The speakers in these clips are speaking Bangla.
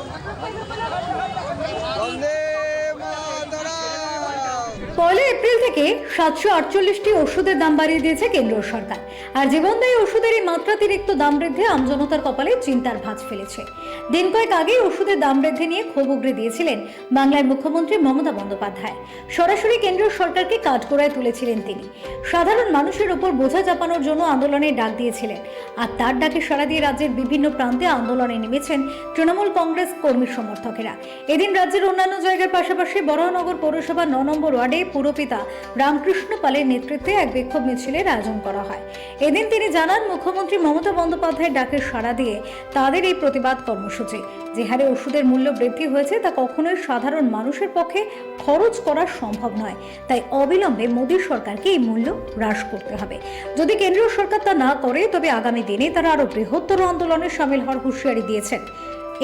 Oh, my God. পয়লা এপ্রিল থেকে সাতশো আটচল্লিশটি ওষুধের দাম বাড়িয়ে দিয়েছে কেন্দ্রীয় সরকার। আর জীবনদায়ী ওষুধের এই মাত্রাতিরিক্ত দাম বৃদ্ধি আমজনতার কপালে চিন্তার ভাঁজ ফেলেছে। দিন কয়েক আগে ওষুধের দাম বৃদ্ধি নিয়ে ক্ষোভ উগরে দিয়েছিলেন বাংলার মুখ্যমন্ত্রী মমতা বন্দ্যোপাধ্যায়। সরাসরি কেন্দ্রীয় সরকারকে কাঠগড়ায় তুলেছিলেন তিনি। সাধারণ মানুষের ওপর বোঝা চাপানোর জন্য আন্দোলনের ডাক দিয়েছিলেন। আর তার ডাকে সাড়া দিয়ে রাজ্যের বিভিন্ন প্রান্তে আন্দোলনে নেমেছেন তৃণমূল কংগ্রেস কর্মী সমর্থকেরা। এদিন রাজ্যের অন্যান্য জায়গার পাশাপাশি বরাহনগর পৌরসভা ন নম্বর ওয়ার্ডে পুরপিতা রামকৃষ্ণ পালের নেতৃত্বে এক বিক্ষোভ মিছিলের আয়োজন করা হয়। এদিন তিনি জানান, মুখ্যমন্ত্রী মমতা বন্দ্যোপাধ্যায়ের ডাকে সাড়া দিয়ে তাদের এই প্রতিবাদ কর্মসূচি। যে হারে ওষুধের মূল্য বৃদ্ধি হয়েছে, তা কখনোই সাধারণ মানুষের পক্ষে খরচ করা সম্ভব নয়। তাই অবিলম্বে মোদী সরকারকে এই মূল্য হ্রাস করতে হবে। যদি কেন্দ্রীয় সরকার তা না করে, তবে আগামী দিনে তারা আরও বৃহত্তর আন্দোলনে সামিল হওয়ার হুঁশিয়ারি দিয়েছেন।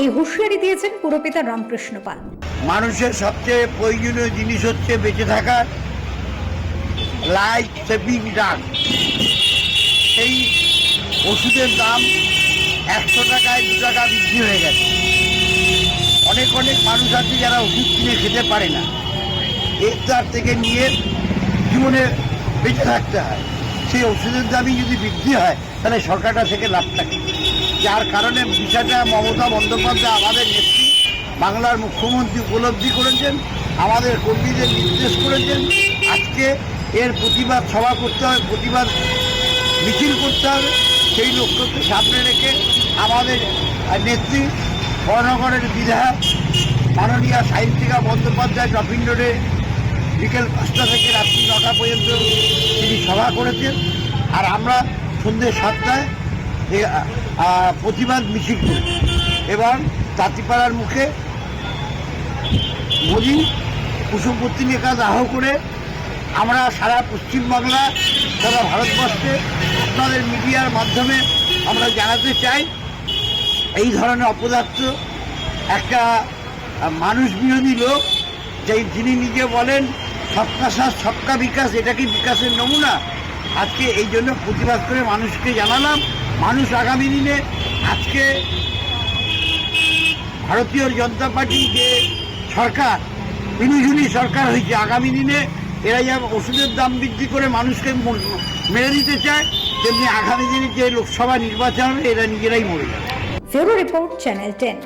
এই হুঁশিয়ারি দিয়েছেন পুরপিতা রামকৃষ্ণ পাল। মানুষের সবচেয়ে প্রয়োজনীয় জিনিস হচ্ছে বেঁচে থাকা। লাইফ সেভিং ড্রাগ সেই ওষুধের দাম একশো টাকায় দু টাকা বৃদ্ধি হয়ে গেছে। অনেক অনেক মানুষ আছে যারা ওষুধ কিনে খেতে পারে না। এর তার থেকে নিয়ে জীবনে বেঁচে থাকতে হয়। সেই ওষুধের দামই যদি বৃদ্ধি হয়, তাহলে সরকারটা থেকে লাভ থাকে যার কারণে বিষয়টা মমতা বন্দ্যোপাধ্যায় আমাদের নেত্রী বাংলার মুখ্যমন্ত্রী উপলব্ধি করেছেন, আমাদের কর্মীদের নির্দেশ করেছেন। আজকে এর প্রতিবাদ সভা করতে হবে, প্রতিবাদ মিছিল করতে হবে। সেই লক্ষ্যকে সামনে রেখে আমাদের নেত্রী বড়নগরের বিধায়ক মাননীয় সাহিত্যিকা বন্দ্যোপাধ্যায় টপিন রোডে বিকেল পাঁচটা থেকে রাত্রি নটা পর্যন্ত তিনি সভা করেছেন। আর আমরা সন্ধ্যে সাতটায় প্রতিবাদ মিছিল করেছি এবং তাঁতিপাড়ার মুখে মোদী কুসুম পত্রিকা দাহ করে আমরা সারা পশ্চিমবাংলা, সারা ভারতবর্ষে আপনাদের মিডিয়ার মাধ্যমে আমরা জানাতে চাই, এই ধরনের অপদার্থ একটা মানুষ বিরোধী লোক, যেই যিনি নিজে বলেন সবকা সাথ সবকা বিকাশ, এটা কি বিকাশের নমুনা? আজকে এই জন্য প্রতিবাদ করে মানুষকে জানালাম, মানুষ আগামী দিনে আজকে ভারতীয় জনতা পার্টি যে সরকার মিনিঝুনি সরকার হয়েছে, আগামী দিনে এরা যেমন ওষুধের দাম বৃদ্ধি করে মানুষকে মেরে দিতে চায়, তেমনি আগামী দিনে যে লোকসভা নির্বাচন এরা নিজেরাই মরে যাবে। Report, channel ten.